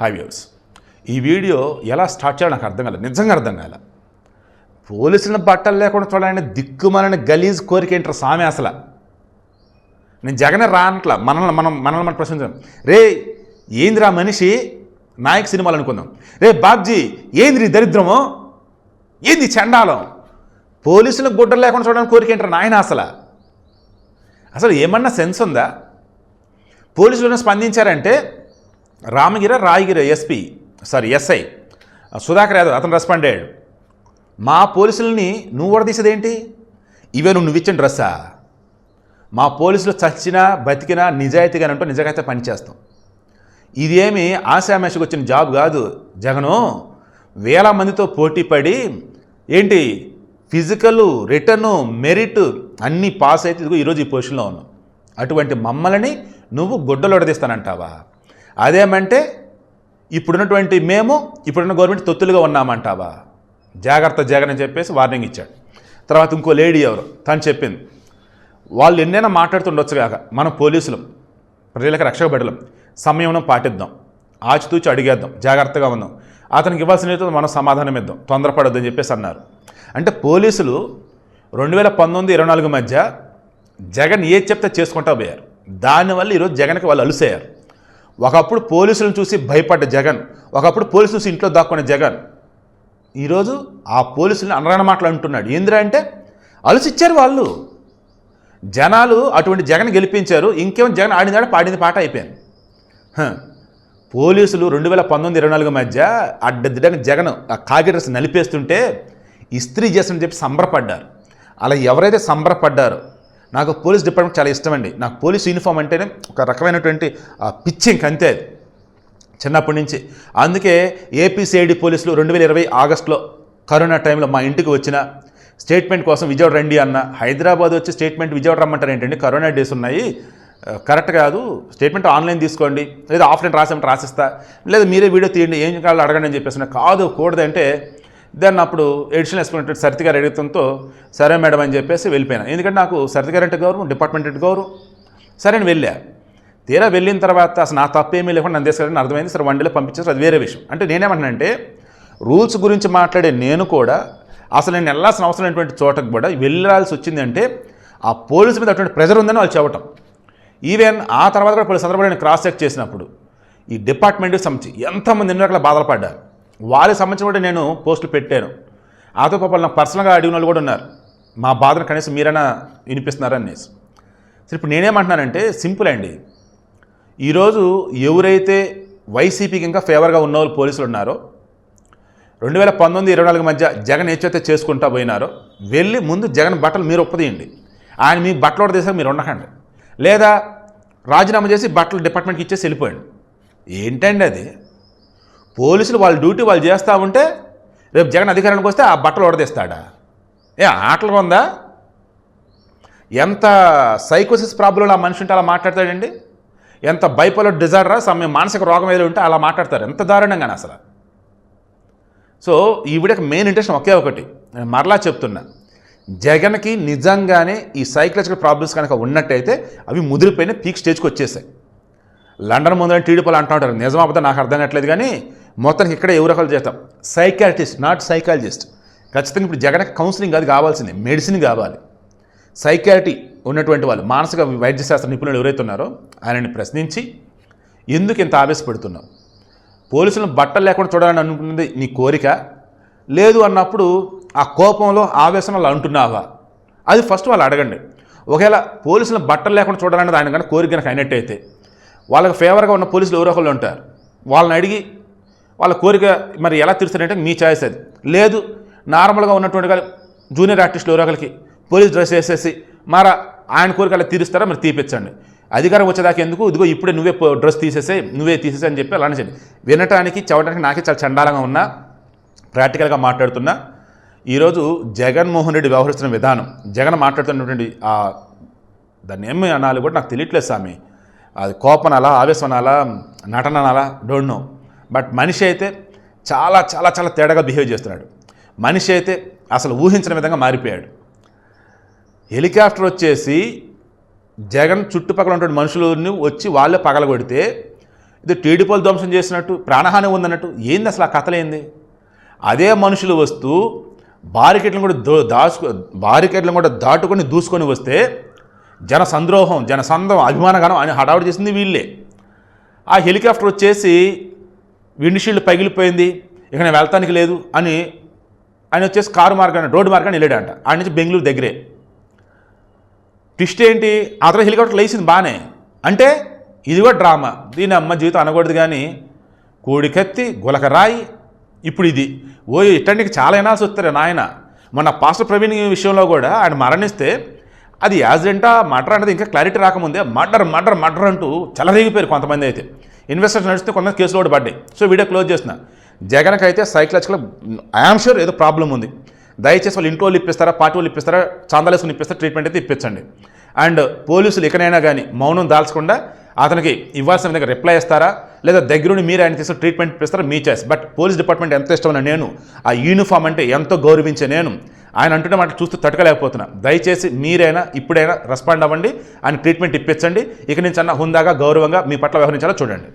Hi viewers ఈ video ఎలా start చేయాలో నాకు అర్థం కాలేదు. నిజంగా అర్థం కాలే పోలీసులను బట్టలు లేకుండా చూడాలని దిక్కుమాలని గలీజ్ కోరిక ఏంటారు సామె అసలు? నేను జగనే రానట్లా మనల్ని మనం మనల్ని మనం ప్రశ్నించాం రే ఏందిరా మనిషి? నాయక్ సినిమాలు అనుకుందాం. రే బాబ్జీ ఏంది దరిద్రము? ఏంది చండాలం? పోలీసులకు గుడ్డలు లేకుండా చూడడానికి కోరిక ఏంటారు నాయన అసలు? అసలు ఏమన్నా సెన్స్ ఉందా? పోలీసులను స్పందించారంటే Ramagiri Rayagiri SP sorry SI Sudhakar Yadav అతను రెస్పాండ్ అయ్యాడు మా పోలీసుల్ని నువ్వు వడదీసేదేంటి ఇవే నువ్వు నువ్వు ఇచ్చిన డ్రెస్సా? మా పోలీసులు చచ్చినా బతికినా నిజాయితీగా అంటూ నిజాయితీ పనిచేస్తాం ఇదేమి ఆశామేషకు వచ్చిన జాబ్ కాదు. జగను వేల మందితో పోటీ పడి ఏంటి ఫిజికల్ రిటర్ను మెరిట్ అన్నీ పాస్ అయితే ఇదిగో ఈరోజు ఈ పొజిషన్లో ఉన్నాం అటువంటి మమ్మల్ని నువ్వు గుడ్డలు ఒడదీస్తానంటావా అదేమంటే ఇప్పుడున్నటువంటి మేము ఇప్పుడున్న గవర్నమెంట్ తొత్తులుగా ఉన్నామంటావా? జాగ్రత్త జగన్ అని చెప్పేసి వార్నింగ్ ఇచ్చాడు. తర్వాత ఇంకో లేడీ ఎవరు? తను చెప్పింది. వాళ్ళు ఎన్నైనా మాట్లాడుతుండొచ్చు కాక మనం పోలీసులు ప్రజలకు రక్షక బిడ్డలం సమయం పాటిద్దాం ఆచితూచి అడిగేద్దాం జాగ్రత్తగా ఉందాం. అతనికి ఇవ్వాల్సిన మనం సమాధానం ఇద్దాం తొందరపడొద్దని చెప్పేసి అన్నారు. అంటే పోలీసులు రెండు వేల పంతొమ్మిది ఇరవై నాలుగు మధ్య జగన్ ఏది చెప్తే చేసుకుంటా పోయారు. దానివల్ల ఈరోజు జగన్కి వాళ్ళు అలుసయ్యారు. ఒకప్పుడు పోలీసులను చూసి భయపడ్డ జగన్ ఒకప్పుడు పోలీసులు చూసి ఇంట్లో దాక్కునే జగన్. ఈరోజు ఆ పోలీసులను అనరాని మాటలు అంటున్నాడు. ఏందిరా అంటే? అలసిచ్చారు వాళ్ళు. జనాలు అటువంటి జగన్ గెలిపించారు. ఇంకేం జగన్ ఆడినాడు పాడింది పాట అయిపోయింది. పోలీసులు రెండు వేల పంతొమ్మిది ఇరవై నాలుగు మధ్య అడ్డదిడ్డని జగన్ ఆ నలిపేస్తుంటే ఇస్త్రీ చేస్తుందని చెప్పి సంబరపడ్డారు. అలా ఎవరైతే సంబరపడ్డారో నాకు పోలీస్ డిపార్ట్మెంట్ చాలా ఇష్టమండి. నాకు పోలీస్ యూనిఫామ్ అంటేనే ఒక రకమైనటువంటి పిచ్చింగ్ అంతే అది. చిన్నప్పటి నుంచి. అందుకే ఏపీసీఐడి పోలీసులు రెండు వేల ఇరవై ఆగస్టులో కరోనా టైంలో మా ఇంటికి వచ్చిన స్టేట్మెంట్ కోసం విజయవాడ రండి అన్న. హైదరాబాద్ వచ్చి స్టేట్మెంట్ విజయవాడ రమ్మంటారు ఏంటండి? కరోనా డేస్ ఉన్నాయి. కరెక్ట్ కాదు. స్టేట్మెంట్ ఆన్లైన్ తీసుకోండి. లేదా ఆఫ్లైన్ రాసేమంటే రాసిస్తా. లేదా మీరే వీడియో తీయండి. ఏం కావాలో అడగండి అని చెప్పేసి కాదు కూడదంటే దెన్ అప్పుడు ఎడిషనల్ ఎక్స్పెక్టెడ్ సరితి గారు అడుగుతంతో సరే మేడం అని చెప్పేసి వెళ్ళిపోయాను. ఎందుకంటే నాకు సరితి గారు అంటే గౌరవం డిపార్ట్మెంట్ అంటే గౌరవం. సరే అని వెళ్ళా. తీరా వెళ్ళిన తర్వాత అసలు నా తప్పేమీ లేకుండా నన్ను తీసుకెళ్ళని అర్థమైంది సరే వన్ డేలో పంపించేసి అది వేరే విషయం. అంటే నేనేమంటానంటే రూల్స్ గురించి మాట్లాడే నేను కూడా అసలు నేను వెళ్ళాల్సిన అవసరం లేనటువంటి చోటకు కూడా వెళ్ళాల్సి వచ్చిందంటే ఆ పోలీసు మీద అటువంటి ప్రెజర్ ఉందని వాళ్ళు చెప్పటం. ఈవెన్ ఆ తర్వాత కూడా పలు సందర్భాలు నేను క్రాస్ చెక్ చేసినప్పుడు ఈ డిపార్ట్మెంట్కి సంబంధించి ఎంతమంది ఎన్నో రకాల బాధలు పడ్డారు. వాళ్ళకి సంబంధించిన కూడా నేను పోస్టులు పెట్టాను. ఆతో పాపలు నాకు పర్సనల్గా అడిగిన వాళ్ళు కూడా ఉన్నారు. మా బాధను కనీసం మీరైనా వినిపిస్తున్నారని అనేసి. సరే ఇప్పుడు నేనేమంటున్నానంటే సింపుల్ అండి. ఈరోజు ఎవరైతే వైసీపీకి ఇంకా ఫేవర్గా ఉన్న వాళ్ళు పోలీసులు ఉన్నారో రెండు వేల పంతొమ్మిది ఇరవై నాలుగు మధ్య జగన్ ఏచైతే చేసుకుంటా పోయినారో వెళ్ళి ముందు జగన్ బట్టలు మీరు ఒప్పదీయండి. ఆయన మీ బట్టలు తీసాక మీరు ఉండకండి. లేదా రాజీనామా చేసి బట్టలు డిపార్ట్మెంట్కి ఇచ్చేసి వెళ్ళిపోయండి. ఏంటండి అది? పోలీసులు వాళ్ళ డ్యూటీ వాళ్ళు చేస్తూ ఉంటే రేపు జగన్ అధికారానికి వస్తే ఆ బట్టలు ఓడదీస్తాడా ఏ ఆటలు ఉందా? ఎంత సైకోసిస్ ప్రాబ్లంలో ఆ మనిషి ఉంటే అలా మాట్లాడతాడండి? ఎంత బైపోలర్ డిజార్డరా సమయం మానసిక రోగం ఏదో ఉంటే అలా మాట్లాడతారు ఎంత దారుణంగానే అసలు. సో ఈ మెయిన్ ఇంట్రెస్ట్ ఒకే ఒకటి. నేను మరలా చెప్తున్నా. జగన్కి నిజంగానే ఈ సైకలాజికల్ ప్రాబ్లమ్స్ కనుక ఉన్నట్టయితే అవి ముదిరిపోయిన పీక్ స్టేజ్కి వచ్చేసాయి. లండన్ ముందు టీడీపీలు అంటూ ఉంటారు నిజం నాకు అర్థం కావట్లేదు కానీ మొత్తానికి ఇక్కడ ఎవరు రకాలు చేస్తాం. సైకాట్రిస్ట్ నాట్ సైకాలజిస్ట్ ఖచ్చితంగా ఇప్పుడు జగన్కి కౌన్సిలింగ్ అది కావాల్సింది. మెడిసిన్ కావాలి. సైకాట్రీ ఉన్నటువంటి వాళ్ళు మానసిక వైద్యశాస్త్ర నిపుణులు ఎవరైతే ఉన్నారో ఆయనని ప్రశ్నించి ఎందుకు ఇంత ఆవేశపెడుతున్నావు? పోలీసులను బట్టలు లేకుండా చూడాలని అనుకున్నది నీ కోరిక? లేదు అన్నప్పుడు ఆ కోపంలో ఆవేశం అలా అంటున్నావా అది ఫస్ట్ వాళ్ళు అడగండి. ఒకవేళ పోలీసులను బట్టలు లేకుండా చూడాలన్నది ఆయన కన్నా కోరిక కనుక అయినట్టయితే వాళ్ళకి ఫేవర్గా ఉన్న పోలీసులు ఎవరో ఒకళ్ళు ఉంటారు. వాళ్ళని అడిగి వాళ్ళ కోరిక మరి ఎలా తీరుస్తారంటే మీ ఛాయిస్ అది. లేదు నార్మల్గా ఉన్నటువంటి జూనియర్ ఆర్టిస్టులు ఎవరో ఒకరికి పోలీస్ డ్రెస్ వేసేసి మారా ఆయన కోరిక అలా తీరుస్తారా? మరి తీపించండి అధికారం వచ్చేదాకా ఎందుకు? ఇదిగో ఇప్పుడే నువ్వే డ్రెస్ తీసేసే నువ్వే తీసేసే అని చెప్పి అలానే చేయండి. వినటానికి చదవడానికి నాకే చాలా చండాలంగా ఉన్నా ప్రాక్టికల్గా మాట్లాడుతున్నా ఈరోజు జగన్మోహన్ రెడ్డి వ్యవహరిస్తున్న విధానం జగన్ మాట్లాడుతున్నటువంటి ఆ దాన్ని ఏమి అనాలి కూడా నాకు తెలియట్లేదు స్వామి. అది కోపం అనాలా ఆవేశం అనాలా నటన అనాలా డోంట్ నో బట్ మనిషి అయితే చాలా చాలా చాలా తేడాగా బిహేవ్ చేస్తున్నాడు. మనిషి అయితే అసలు ఊహించిన విధంగా మారిపోయాడు. హెలికాప్టర్ వచ్చేసి జగన్ చుట్టుపక్కల ఉన్నటువంటి మనుషులని వచ్చి వాళ్ళే పగలగొడితే ఇది టీడీపీలు ధ్వంసం చేసినట్టు ప్రాణహాని ఉందన్నట్టు ఏంది అసలు ఆ కథలేంది అదే మనుషులు వస్తూ బారికెట్లను కూడా దో దాచుకు బారికెట్లను కూడా దాటుకొని దూసుకొని వస్తే జన సంద్రోహం జన సందం అభిమానగానం అని హడావుడి చేసింది వీళ్ళే. ఆ హెలికాప్టర్ వచ్చేసి విండ్షీల్డ్ పగిలిపోయింది ఇక నేను వెళ్తానికి లేదు అని ఆయన వచ్చేసి కారు మార్గాన్ని రోడ్డు మార్గాన్ని వెళ్ళాడంట. ఆయన నుంచి బెంగళూరు దగ్గరే. ట్విస్ట్ ఏంటి? ఆ తర్వాత హెలికాప్టర్ లేచింది బాగానే. అంటే ఇది కూడా డ్రామా. దీని అమ్మ జీవితం అనకూడదు కానీ కోడికత్తి గులక రాయి ఇప్పుడు ఇది. ఓ ఇట్టండికి చాలా వినాల్సి వస్తారు నాయన. మొన్న పాస్టర్ ప్రవీణ్ విషయంలో కూడా ఆయన మరణిస్తే అది యాజెంటా మటర్ అనేది ఇంకా క్లారిటీ రాకముందే మర్డర్ మర్డర్ మర్డర్ అంటూ చలరేగిపోయారు కొంతమంది అయితే. ఇన్వెస్టర్స్ నడిస్తే కొంతమంది కేసులు కూడా పడ్డాయి. సో వీడియో క్లోజ్ చేసిన. జగన్కి అయితే సైకలాజికల్ ఐఆమ్ షూర్ ఏదో ప్రాబ్లం ఉంది. దయచేసి వాళ్ళు ఇంట్లో ఇప్పిస్తారా పార్టీ వాళ్ళు ఇప్పిస్తారా చాందాలేసుకుని ఇప్పిస్తారా ట్రీట్మెంట్ అయితే ఇప్పించండి. అండ్ పోలీసులు ఇకనైనా కానీ మౌనం దాల్చకుండా అతనికి ఇవ్వాల్సిన విధంగా రిప్లై ఇస్తారా లేదా దగ్గరుండి మీరు ఆయన తీసుకుని ట్రీట్మెంట్ ఇప్పిస్తారా మీ చాయిస్ బట్ పోలీస్ డిపార్ట్మెంట్ ఎంత ఇష్టమైన నేను ఆ యూనిఫామ్ అంటే ఎంతో గౌరవించే నేను. ఆయన అంటున్న మాట చూస్తూ తట్టుకోలేకపోతున్నా. దయచేసి మీరైనా ఇప్పుడైనా రెస్పాండ్ అవ్వండి. ఆయన ట్రీట్మెంట్ ఇప్పించండి. ఇక నుంచి అన్న హుందాగా గౌరవంగా మీ పట్ల వ్యవహరించాలో చూడండి.